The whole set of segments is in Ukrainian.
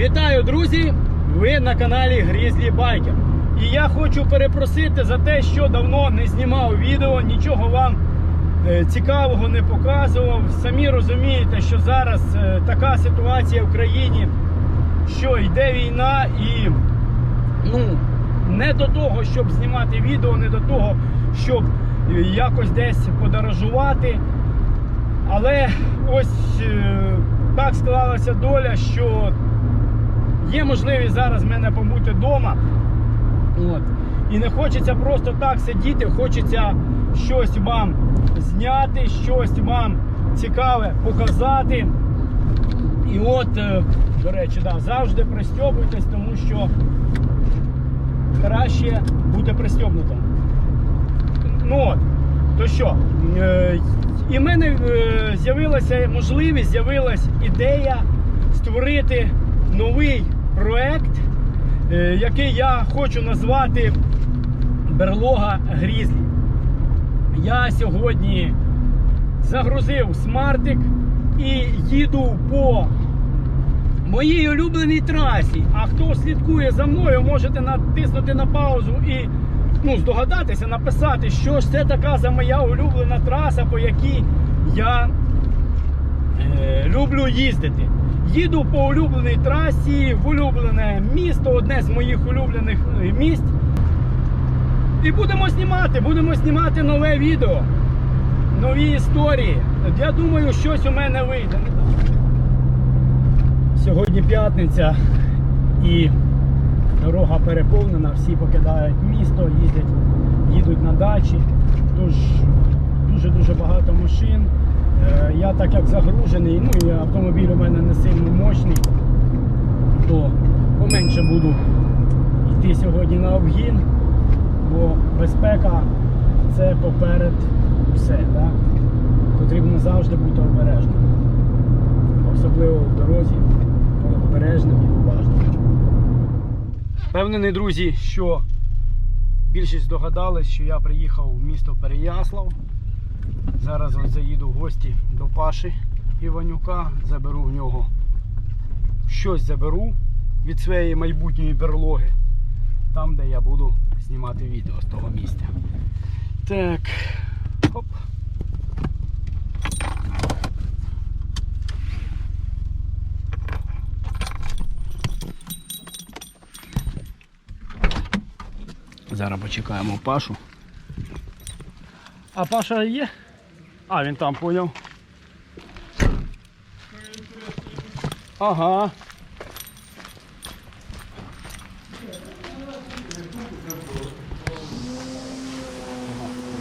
Вітаю, друзі! Ви на каналі Грізлі Байкер. І я хочу перепросити за те, що давно не знімав відео, нічого вам е, цікавого не показував. Самі розумієте, що зараз е, така ситуація в країні, що йде війна і ну, не до того, щоб знімати відео, не до того, щоб е, якось десь подорожувати. Але ось так склалася доля, що є можливість зараз в мене побути вдома. От. І не хочеться просто так сидіти, хочеться щось вам зняти, щось вам цікаве показати. І от, е, до речі, да, завжди пристьобуйтесь, тому що краще бути пристьобнутим. Ну от, то що? Е, і в мене е, з'явилася можливість, з'явилась ідея створити новий проект, е, який я хочу назвати Берлога Грізлі. Я сьогодні загрузив смартик і їду по моїй улюбленій трасі. А хто слідкує за мною, можете натиснути на паузу і ну, здогадатися, написати, що ж це така за моя улюблена траса, по якій я е, люблю їздити. Їду по улюбленій трасі, в улюблене місто, одне з моїх улюблених е, місць. І будемо знімати, будемо знімати нове відео, нові історії. Я думаю, щось у мене вийде. Сьогодні п'ятниця і дорога переповнена, всі покидають місто, їздять, їдуть на дачі. Дуже-дуже багато машин. Е, Я так як загружений, ну і автомобіль у мене не сильно мощний, то поменше буду йти сьогодні на обгін, бо безпека це поперед все. Так? Потрібно завжди бути обережним. Особливо в дорозі, обережним і уважним. Впевнений, друзі, що більшість здогадались, що я приїхав в місто Переяслав. Зараз ось заїду в гості до Паші Іванюка, заберу в нього щось заберу від своєї майбутньої берлоги, там, де я буду знімати відео з того місця. Так, хоп. Зараз почекаємо Пашу. А Паша є? А, він там поняв. Ага.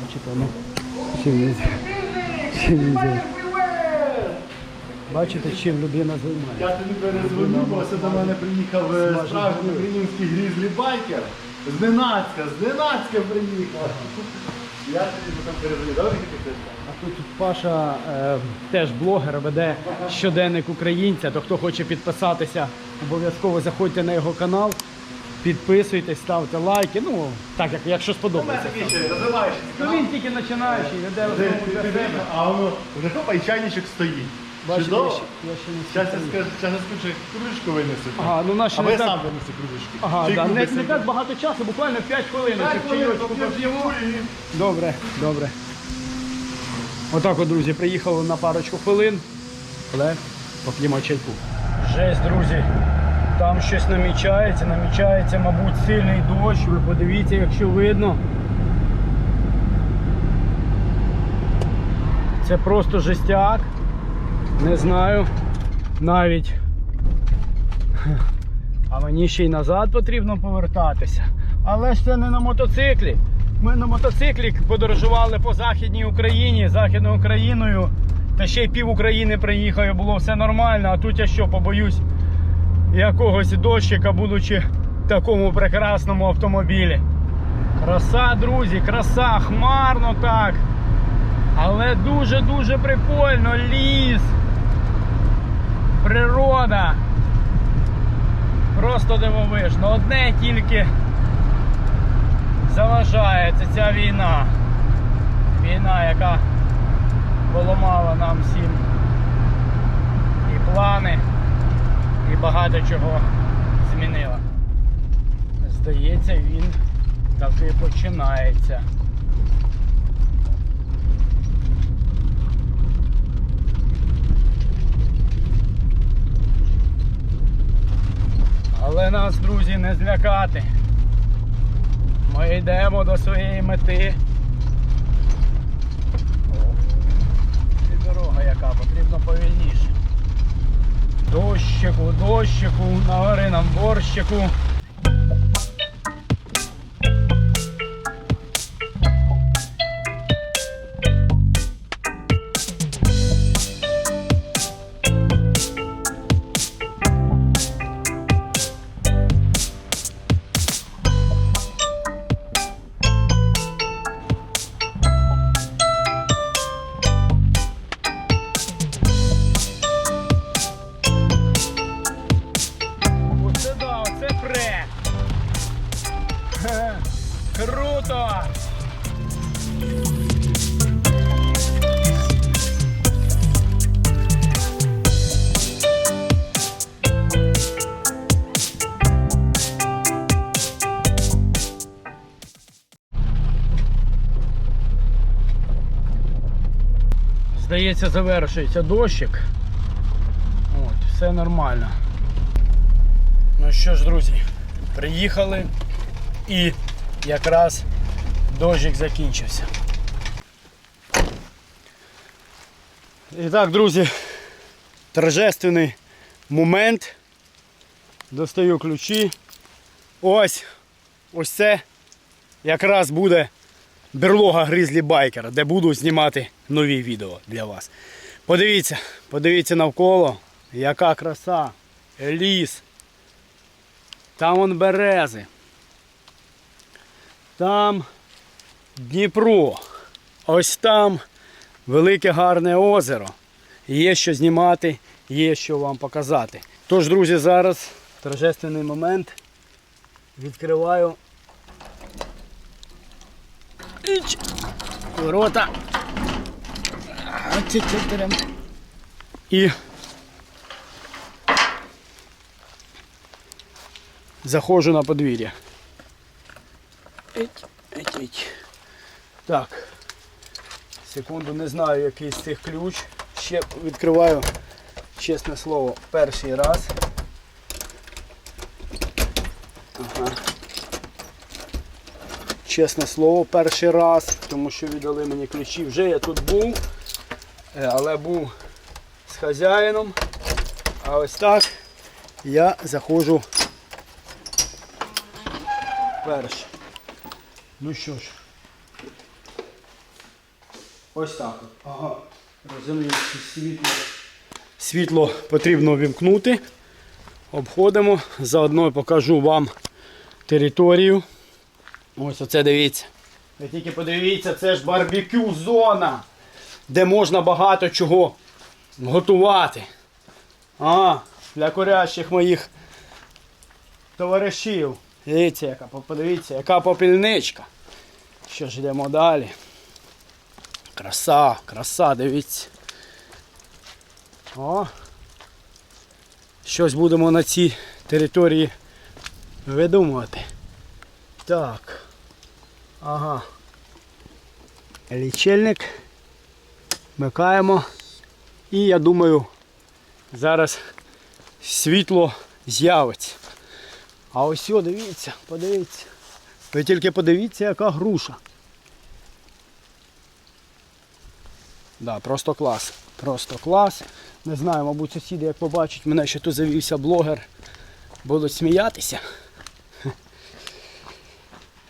Бачите, ну. Чим він. Бачите, чим людина займається. Я тобі перезвоню, бо ось до мене приїхав е, справжній український грізлі байкер. Зненацька, зненацька приїхав. Я тобі потім. Добре, ти А тут Паша е, теж блогер, веде щоденник українця. То хто хоче підписатися, обов'язково заходьте на його канал, підписуйтесь, ставте лайки. Ну, так як якщо сподобається. ще розвиваєшся. Ну він тільки починаючий, веде. А воно вже хопа і чайничок стоїть. Чудово. ще, я ще не Зараз я встиг. скажу, зараз я скажу, що кружечку винесу. Ага, ну наші Або не я так. сам винесу кружечку. Ага, Чи да, не, не так багато часу, буквально 5 хвилин. Коли і... Добре, добре. Отак от, друзі, приїхали на парочку хвилин, але поп'ємо чайку. Жесть, друзі. Там щось намічається, намічається, мабуть, сильний дощ. Ви подивіться, якщо видно. Це просто жестяк. Не знаю. Навіть. А мені ще й назад потрібно повертатися. Але ж це не на мотоциклі. Ми на мотоциклі подорожували по Західній Україні, Західною Україною. Та ще й пів України приїхав було все нормально. А тут я що, побоюсь якогось дощика, будучи в такому прекрасному автомобілі. Краса, друзі, краса, хмарно так. Але дуже-дуже прикольно. Ліс. Природа. Просто дивовижно. Одне тільки заважає це ця війна. Війна, яка поламала нам всім і плани, і багато. чого змінила. Здається, він таки починається. Але нас, друзі, не злякати. Ми йдемо до своєї мети. І дорога яка, потрібно повільніше. Дощику, дощику, навари нам борщику. Здається, завершується дощик. От, все нормально. Ну що ж, друзі, приїхали і якраз дощик закінчився. І так, друзі, торжественний момент. Достаю ключі. Ось ось це якраз буде берлога гризлі байкера, де буду знімати нові відео для вас. Подивіться, подивіться навколо, яка краса, ліс. Там вон берези. Там Дніпро. Ось там велике гарне озеро. Є що знімати, є що вам показати. Тож, друзі, зараз торжественний момент. Відкриваю Іч. ворота. І заходжу на подвір'я. Так. Секунду, не знаю, який з цих ключ. Ще відкриваю, чесне слово, перший раз. Ага. Чесне слово, перший раз, тому що віддали мені ключі. Вже я тут був, е, але був з хазяїном. А ось так я заходжу перше. Ну що ж. Ось так. Ага. Розумію, що світло. Світло потрібно вімкнути. Обходимо. Заодно покажу вам територію. Ось оце дивіться. Ви тільки подивіться, це ж барбекю зона, де можна багато чого готувати. А, для курящих моїх товаришів. Дивіться, яка, подивіться, яка попільничка. Що ж йдемо далі. Краса, краса, дивіться. О. Щось будемо на цій території видумувати. Так. Ага. Лічильник. Вмикаємо. І я думаю, зараз світло з'явиться. А ось о, дивіться, подивіться. Ви тільки подивіться, яка груша. Да, просто клас. Просто клас. Не знаю, мабуть, сусіди, як побачать мене, що тут завівся блогер, будуть сміятися.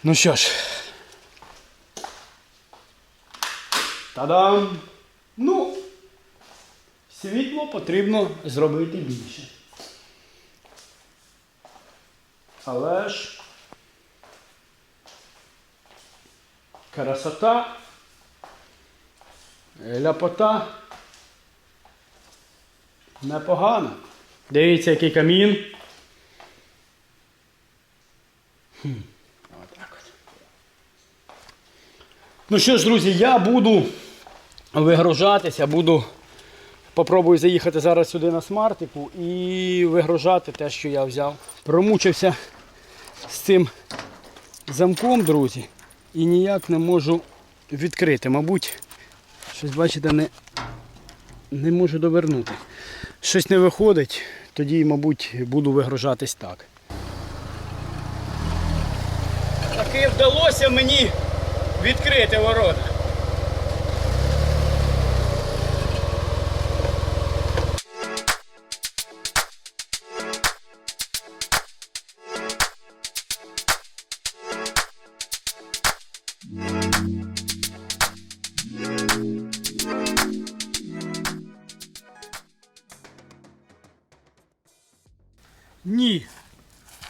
Ну що ж. Та-дам! Ну, світло потрібно зробити більше. Але ж красота, ляпота непогано. Дивіться, який камін. Хм. Отак от. Ну що ж, друзі, я буду вигружатися, буду Попробую заїхати зараз сюди на смартику і вигружати те, що я взяв. Промучився з цим замком, друзі, і ніяк не можу відкрити. Мабуть, щось, бачите, не, не можу довернути. Щось не виходить, тоді, мабуть, буду вигружатись так. Таки вдалося мені відкрити ворота.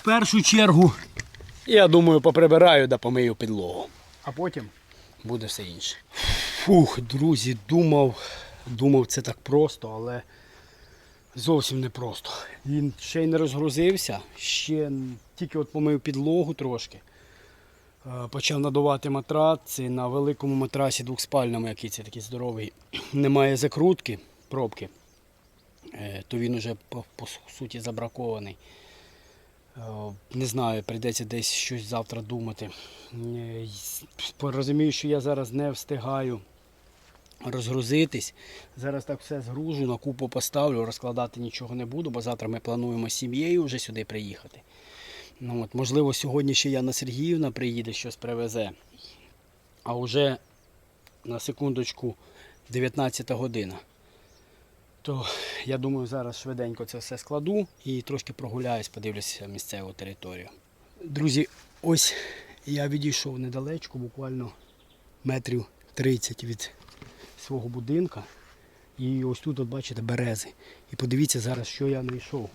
Першу чергу, я думаю, поприбираю да помию підлогу. А потім буде все інше. Фух, друзі, думав, думав, це так просто, але зовсім не просто. Він ще й не розгрузився, ще тільки от помив підлогу трошки. Е, Почав надувати матраці на великому матрасі двохспальному, який це такий здоровий. Немає закрутки, пробки. Е, то він уже по, по суті забракований. Е, Не знаю, прийдеться десь щось завтра думати. Е, Розумію, що я зараз не встигаю розгрузитись. Зараз так все згружу, на купу поставлю, розкладати нічого не буду, бо завтра ми плануємо з сім'єю вже сюди приїхати. Ну, от, можливо, сьогодні ще Яна Сергіївна приїде, щось привезе. А вже на секундочку 19 година. То я думаю, зараз швиденько це все складу і трошки прогуляюсь, подивлюся місцеву територію. Друзі, ось я відійшов недалечко, буквально метрів 30 від свого будинка. І ось тут, от бачите, берези. І подивіться зараз, що я знайшов.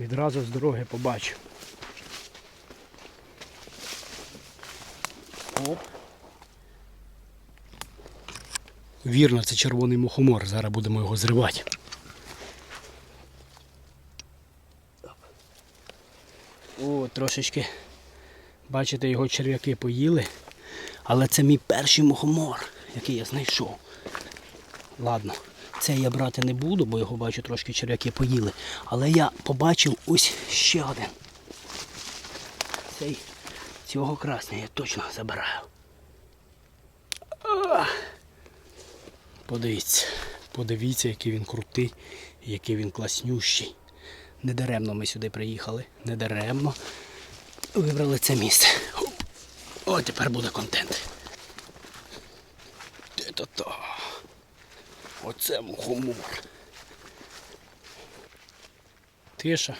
Відразу з дороги побачив. Оп. Вірно, це червоний мухомор. Зараз будемо його зривати. О, трошечки, бачите, його черв'яки поїли. Але це мій перший мухомор, який я знайшов. Ладно, це я брати не буду, бо його бачу трошки черв'яки поїли. Але я побачив ось ще один. Цей, цього красного я точно забираю. Подивіться, подивіться, який він крутий, який він класнющий. Недаремно ми сюди приїхали. Недаремно вибрали це місце. О, тепер буде контент. Де-то-то. Оце мухомор. Тиша,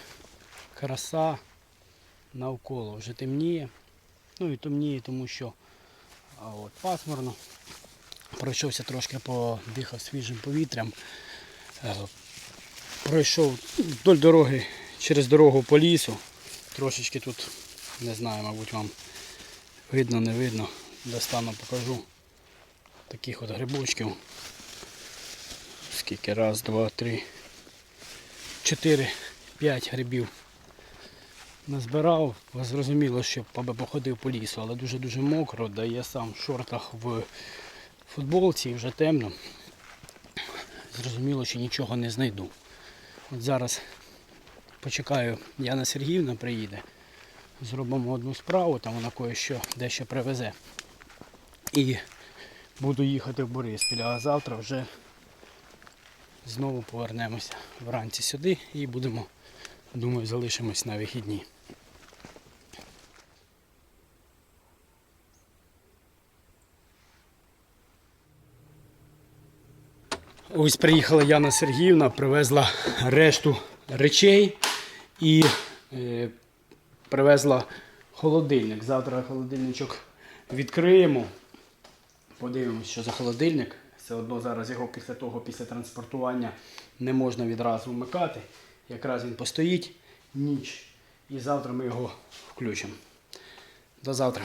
краса навколо вже темніє. Ну і темніє, тому що а от, пасмурно. Пройшовся трошки, подихав свіжим повітрям. Пройшов вдоль дороги, через дорогу по лісу. Трошечки тут, не знаю, мабуть, вам видно, не видно. Достану покажу таких от грибочків. Скільки? Раз, два, три, чотири, п'ять грибів назбирав. Зрозуміло, що походив по лісу, але дуже-дуже мокро, да я сам в шортах в футболці і вже темно. Зрозуміло, що нічого не знайду. От зараз почекаю, Яна Сергіївна приїде. Зробимо одну справу, там вона кое-що дещо привезе. І буду їхати в Бориспіль, а завтра вже знову повернемося вранці сюди і будемо, думаю, залишимось на вихідні. Ось приїхала Яна Сергіївна, привезла решту речей і е, привезла холодильник. Завтра холодильничок відкриємо. Подивимось, що за холодильник. Все одно зараз його після того, після транспортування не можна відразу вмикати. Якраз він постоїть ніч. І завтра ми його включимо. До завтра.